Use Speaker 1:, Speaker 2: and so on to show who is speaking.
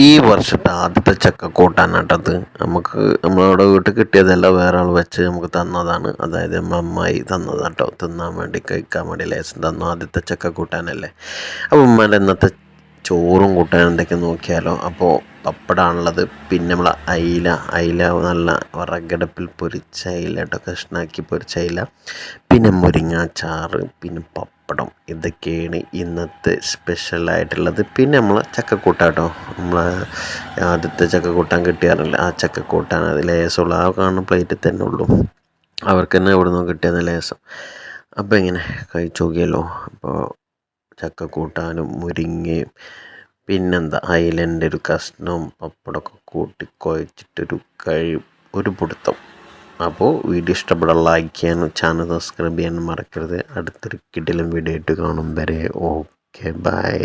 Speaker 1: ഈ വർഷത്തെ ആദ്യത്തെ ചക്ക കൂട്ടാനായിട്ടത് നമുക്ക് നമ്മളവിടെ വീട്ടിൽ കിട്ടിയതല്ല വേറെ ആൾ വെച്ച് നമുക്ക് തന്നതാണ്. അതായത് നമ്മൾ അമ്മായി തന്നതാണ് കേട്ടോ തിന്നാൻ വേണ്ടി കഴിക്കാൻ വേണ്ടി ലേശം തന്നു. ആദ്യത്തെ ചക്ക കൂട്ടാനല്ലേ. അപ്പോൾ ഉമ്മേന്റെ ഇന്നത്തെ ചോറും കൂട്ടാൻ എന്തൊക്കെ നോക്കിയാലോ. അപ്പോൾ പപ്പടമാണുള്ളത് പിന്നെ നമ്മൾ അയില. അയില നല്ല വിറകടുപ്പിൽ പൊരിച്ച അയില കേട്ടോ കഷ്ണാക്കി പൊരിച്ച അയില. പിന്നെ മുരിങ്ങാച്ചാറ്. പിന്നെ പപ്പടം ഇതൊക്കെയാണ് ഇന്നത്തെ സ്പെഷ്യലായിട്ടുള്ളത് പിന്നെ നമ്മൾ ചക്കക്കൂട്ടാട്ടോ. നമ്മൾ ആദ്യത്തെ ചക്കക്കൂട്ടാൻ കിട്ടിയാറില്ല ആ ചക്കക്കൂട്ടാണ് അത് ലേസമുള്ള ആ കാണുന്ന പ്ലേറ്റിൽ തന്നെ ഉള്ളൂ. അവർക്ക് തന്നെ എവിടെ നിന്നും കിട്ടിയത് ലേസം അപ്പോൾ ഇങ്ങനെ കഴിച്ചു നോക്കിയല്ലോ. അപ്പോൾ ചക്കക്കൂട്ടാനും മുരിങ്ങയും പിന്നെന്താ? അയിലന്റെ ഒരു കഷ്ണവും പപ്പടമൊക്കെ കൂട്ടി കുഴച്ചിട്ടൊരു കഴി ഒരു പിടുത്തം. അപ്പോൾ വീഡിയോ ഇഷ്ടപ്പെടാൻ ലൈക്ക് ചെയ്യാനും ചാനൽ സബ്സ്ക്രൈബ് ചെയ്യാനും മറക്കരുത്. അടുത്തൊരു കിടിലും വീഡിയോ ആയിട്ട് കാണും വരെ. Okay bye